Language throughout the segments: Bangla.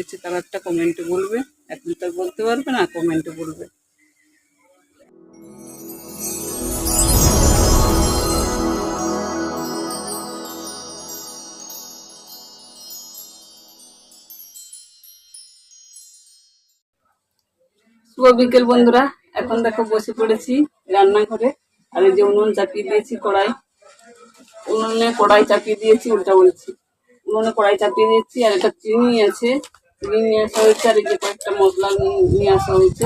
হয়েছে কালারটা কমেন্টে বলবে। এখন তো বলতে পারবে না কমেন্টে বলবে। শুভ বিকেল বন্ধুরা, এখন দেখো বসে পড়েছি রান্নাঘরে। আর এই যে উনুন চাপিয়ে দিয়েছি কড়াই। উনুনে কড়াই চাপিয়ে দিয়েছি, উল্টা বলছি। উনুনে কড়াই চাপিয়ে দিয়েছি, আর একটা চিনি আছে। চিনি নিয়ে আসা হয়েছে আর এই কয়েকটা মশলা নিয়ে- আসা হয়েছে।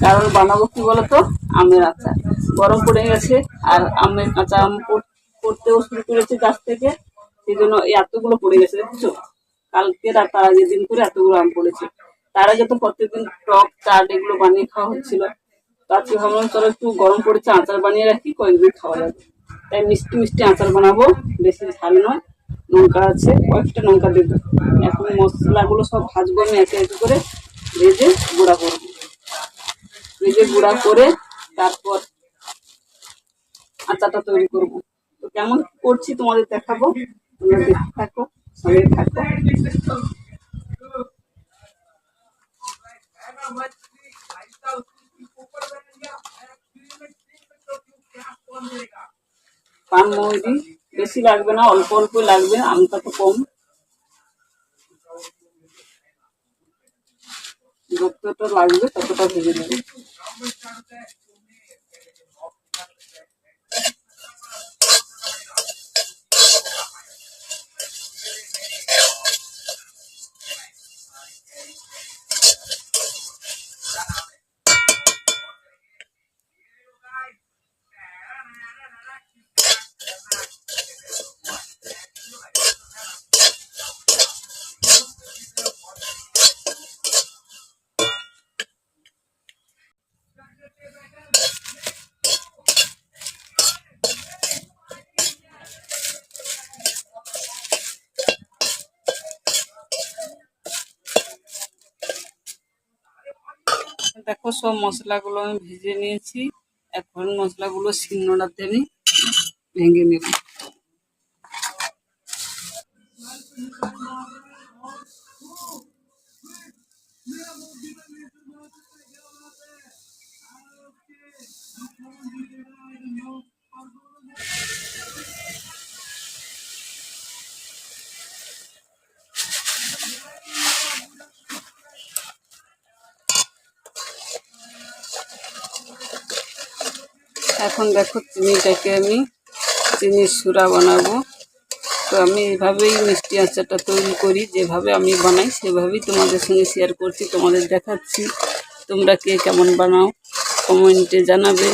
কারণ বানাবো কি বলতো? আমের আচার। গরম পড়ে গেছে আর আমের কাঁচা আম পড়- পড়তেও শুরু করেছে গাছ থেকে। সেই জন্য এই এতগুলো পড়ে গেছে দেখছ কালকে আর তার আগের দিন করে এতগুলো আম পড়েছে। তার আগে তো প্রত্যেকদিন টক, চাট এগুলো বানিয়ে খাওয়া হচ্ছিল। তো আজকে ভাবলাম, চলো একটু গরম পড়েছে, আচার বানিয়ে রাখি, কয়েকদিন খাওয়া যাবে। তাই মিষ্টি মিষ্টি আচার বানাবো, বেশি ঝাল নয়। লঙ্কা আছে, কয়েকটা লঙ্কা দেবো এখন মশলাগুলো সব ভাজবো আমি একে একে করে ভেজে গুঁড়া করব। ভেজে গুঁড়া করে তারপর আচারটা তৈরি করব। তো কেমন করছি তোমাদের দেখাবো? তোমরা দেখতে থাকো, সঙ্গে থাকো। পান মৌরি বেশি লাগবে না অল্প অল্প লাগবে আমটা তো কম। যতটা লাগবে ততটা ভেজে নেবে। দেখো সব মশলাগুলো আমি ভেজে নিয়েছি। এখন মশলাগুলো শিলনোড়াতে আমি ভেঙে নেব। এখন দেখো তুমি চিনিটাকে আমি চিনির সুরা বানাবো। তো আমি এইভাবেই মিষ্টি আচারটা তৈরি করি, যেভাবে আমি বানাই সেভাবেই তোমাদের সঙ্গে শেয়ার করছি, তোমাদের দেখাচ্ছি। তোমরা কে কেমন বানাও কমেন্টে জানাবে।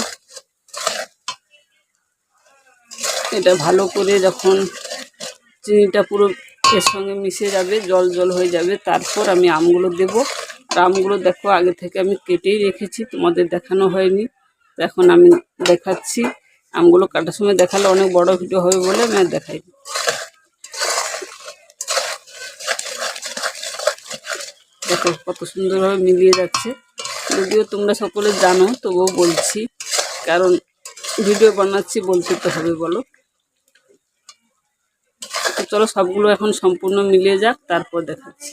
এটা ভালো করে যখন চিনিটা পুরো এর সঙ্গে মিশে যাবে, জল জল হয়ে যাবে, তারপর আমি আমগুলো দেব। আর আমগুলো দেখো আগে থেকে আমি কেটেই রেখেছি, তোমাদের দেখানো হয়নি। এখন আমি দেখাচ্ছি। আমগুলো কাটার সময় দেখালে অনেক বড় ভিডিও হবে বলে আমি দেখাই দেখো কত সুন্দরভাবে মিলিয়ে যাচ্ছে। যদিও তোমরা সকলে জানো, তবুও বলছি, কারণ ভিডিও বানাচ্ছি বলতে তো হবে, বলো। চলো সবগুলো এখন সম্পূর্ণ মিলিয়ে যাক, তারপর দেখাচ্ছি।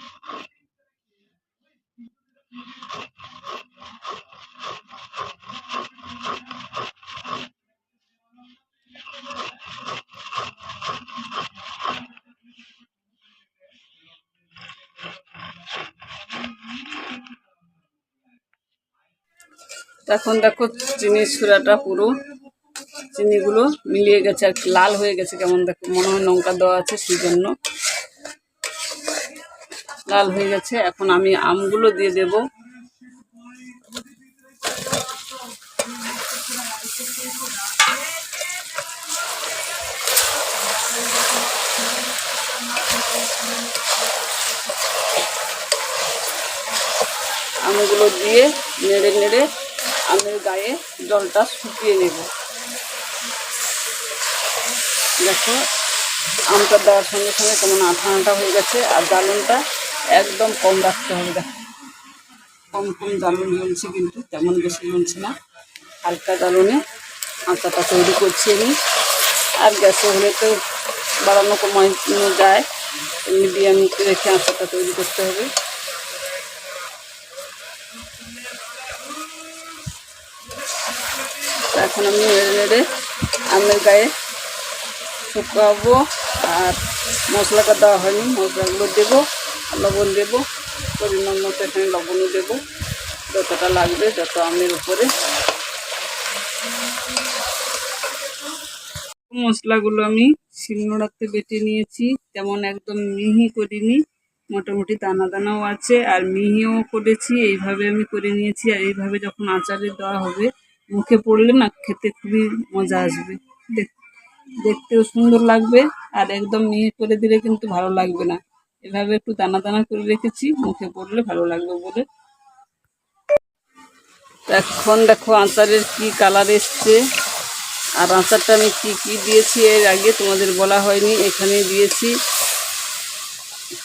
এখন দেখো চিনির সুরাটা পুরো। চিনিগুলো মিলিয়ে গেছে আর লাল হয়ে গেছে কেমন দেখো, মনে হয় লঙ্কা দেওয়া আছে সেই জন্য লাল হয়ে গেছে, এখন আমি আমগুলো দিয়ে দেব। আমগুলো দিয়ে নেড়ে নেড়ে আমের গায়ে জলটা শুকিয়ে নেব। দেখো, আমটা দেওয়ার সঙ্গে সঙ্গে কেমন আঠা হয়ে গেছে, আর জ্বালনটা একদম কম রাখতে হবে। দেখো, কম কম জ্বালন জ্বলছে কিন্তু, তেমন বেশি জ্বলছে না। হালকা জ্বালনে আচাটা তৈরি করছি আমি। আর গ্যাসে হলে তো বাড়ানো কমানো যায় মিডিয়াম রেখে আচাটা তৈরি করতে হবে। এখন আমি নেড়ে নেড়ে আমের গায়ে শুকাবো আর মশলাটা দেওয়া হয়নি, মশলাগুলো দেবো, লবণ দেবো, পরিমাণ মতো এখানে লবণও দেবো। যতটা লাগবে, যত আমের উপরে। মশলাগুলো আমি শিলনোড়াতে বেটে নিয়েছি, তেমন একদম মিহি করিনি। মোটামুটি দানা দানাও আছে, আর মিহিও করেছি, এইভাবে আমি করে নিয়েছি, আর এইভাবে যখন আচারে দেওয়া হবে মুখে পড়লে না খেতে খুবই মজা আসবে। দেখ- দেখতেও সুন্দর লাগবে আর একদম মিহি করে দিলে কিন্তু ভালো লাগবে না। এভাবে একটু দানা দানা করে রেখেছি, মুখে পড়লে ভালো লাগবে বলে। এখন দেখো আচারের কি কালার এসছে। আর আচারটা আমি কি কি দিয়েছি এর আগে তোমাদের বলা হয়নি এখানে দিয়েছি।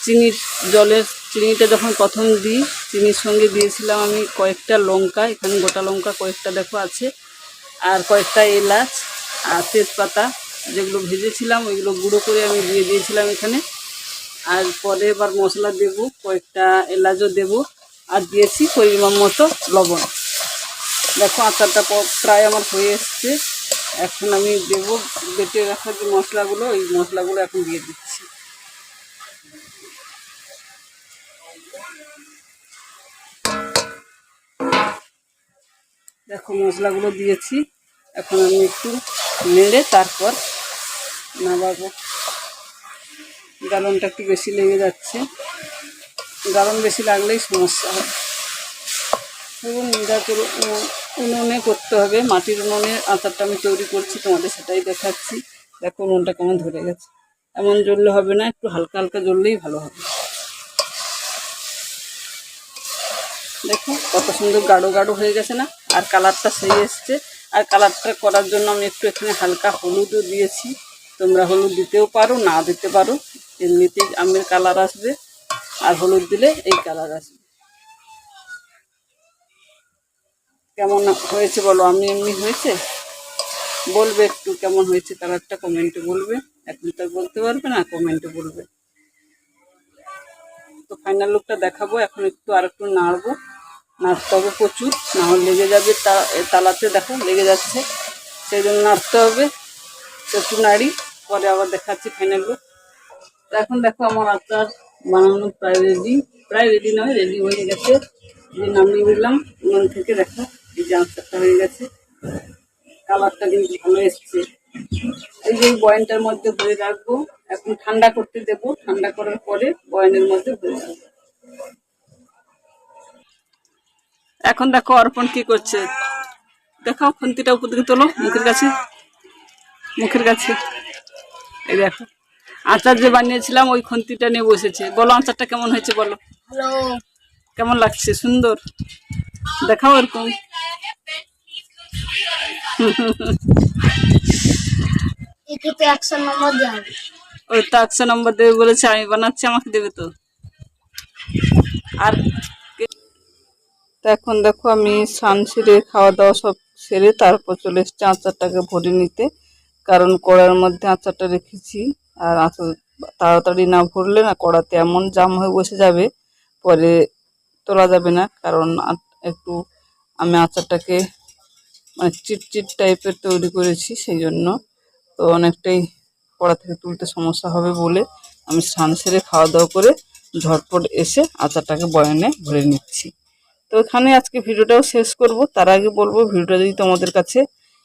চিনির জলের চিনিটা যখন প্রথম দিই, চিনির সঙ্গে দিয়েছিলাম আমি কয়েকটা লঙ্কা, এখানে গোটা লঙ্কা কয়েকটা দেখো আছে, আর কয়েকটা এলাচ, আর তেজপাতা যেগুলো ভেজেছিলাম, ওইগুলো গুঁড়ো করে আমি দিয়ে দিয়েছিলাম এখানে। আর পরে এবার মশলা দেবো, কয়েকটা এলাচও দেবো, আর দিয়েছি পরিমাণ মতো লবণ। দেখো আচারটা প্রায় আমার হয়ে এসছে। এখন আমি দেবো, বেটে রাখা যে মশলাগুলো, ওই মশলাগুলো এখন দিয়ে দিচ্ছি। দেখো মশলাগুলো দিয়েছি। এখন আমি একটু নেড়ে তারপর নামাবো। গালনটা একটু বেশি লেগে যাচ্ছে। গালন বেশি লাগলেই সমস্যা হয় এবং নিরা করে উনুনে করতে হবে। মাটির উনুনে আচারটা আমি তৈরি করছি, তোমাদের সেটাই দেখাচ্ছি। দেখো উনুনটা কেমন ধরে গেছে। এমন জ্বললে হবে না, একটু হালকা হালকা জ্বললেই ভালো হবে। দেখো কত সুন্দর গাঢ় গাঢ় হয়ে গেছে না? আর কালারটা সেই এসছে। আর কালারটা করার জন্য আমি একটু এখানে হালকা হলুদও দিয়েছি। তোমরা হলুদ দিতেও পারো, না দিতে পারো, এমনিতেই আমের কালার আসবে। আর হলুদ দিলে এই কালার আসবে। কেমন হয়েছে বলো? আমি এমনি হয়েছে? বলবে একটু কেমন হয়েছে কালারটা কমেন্টে বলবে। এখন তো বলতে পারবে না কমেন্টে বলবে। তো ফাইনাল লুকটা দেখাবো, এখন একটু আর একটু নাড়বো। নাড়তে হবে প্রচুর না হলে লেগে যাবে তালাতে, দেখো, লেগে যাচ্ছে। সেই জন্য নাড়তে হবে, একটু নাড়ি, পরে আবার দেখাচ্ছি তো এখন দেখো আমার আচার বানানো প্রায় রেডি প্রায় রেডি নয় রেডি হয়ে গেছে। যে নামিয়ে দিলাম উনান থেকে দেখো, এই যে আচারটা হয়ে গেছে। কালারটা কিন্তু ভালো এসছে। এই যে বয়ানটার মধ্যে ভরে রাখব, এখন ঠান্ডা করতে দেবো। ঠান্ডা করার পরে বয়ানের মধ্যে ভরে রাখব। এখন দেখো অর্পণ কি করছে। দেখাও খুন্তিটা উপর দিকে তোলো মুখের কাছে। মুখের কাছে। এই দেখো। আচার যে বানিয়েছিলাম ওই খুন্তিটা নিয়ে বসেছে। বলো আচারটা কেমন হয়েছে বলো। কেমন লাগছে? সুন্দর। দেখাও এরকম। ওই তো একশো নম্বর দেবে বলেছে আমি বানাচ্ছি আমাকে দেবে তো। আর তো এখন দেখো আমি স্নান সেরে খাওয়া দাওয়া সব সেরে তারপর চলে এসেছি আচারটাকে ভরে নিতে। কারণ কড়ার মধ্যে আচারটা রেখেছি। আর আচার তাড়াতাড়ি না ভরলে না কড়াতে এমন জাম হয়ে বসে যাবে, পরে তোলা যাবে না। কারণ একটু আমি আচারটাকে মানে চিটচিট টাইপের তৈরি করেছি সেই জন্য তো অনেকটাই কড়া থেকে তুলতে সমস্যা হবে বলে আমি স্নান সেরে খাওয়া দাওয়া করে ঝটপট এসে আচারটাকে বয়ানে ভরে নিচ্ছি। তো এখানে আজকে ভিডিওটাও শেষ করব। তার আগে বলব, ভিডিওটা যদি তোমাদের কাছে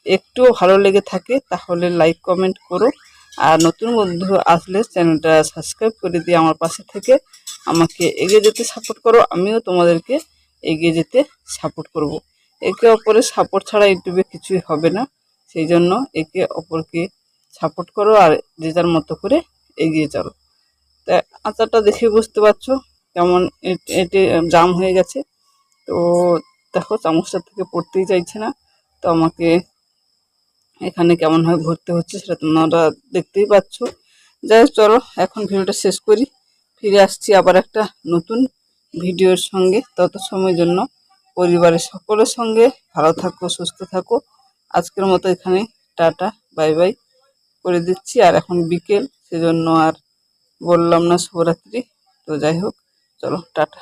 একটুও ভালো লেগে থাকে, তাহলে লাইক, কমেন্ট করো। আর নতুন বন্ধু আসলে চ্যানেলটা সাবস্ক্রাইব করে দিয়ে আমার পাশে থেকে আমাকে এগিয়ে যেতে সাপোর্ট করো। আমিও তোমাদেরকে এগিয়ে যেতে সাপোর্ট করব। একে অপরের সাপোর্ট ছাড়া ইউটিউবে কিছুই হবে না। সেই জন্য একে অপরকে সাপোর্ট করো আর যে যার মতো করে এগিয়ে চলো। তা আচারটা দেখে বুঝতে পারছ কেমন এটে জাম হয়ে গেছে। তো দেখো চামচটা থেকে পড়তেই চাইছে না। তো আমাকে এখানে কেমন হয় ভরতে হচ্ছে সেটা তোমরা দেখতেই পাচ্ছ। যাই চলো এখন ভিডিওটা শেষ করি। ফিরে আসছি আবার একটা নতুন ভিডিওর সঙ্গে তত সময়ের জন্য। পরিবারের সকলের সঙ্গে ভালো থাকো, সুস্থ থাকো। আজকের মতো এখানে টাটা, বাই বাই করে দিচ্ছি। আর এখন বিকেল, সেজন্য আর বললাম না শুভরাত্রি। তো যাই হোক, চলো টাটা।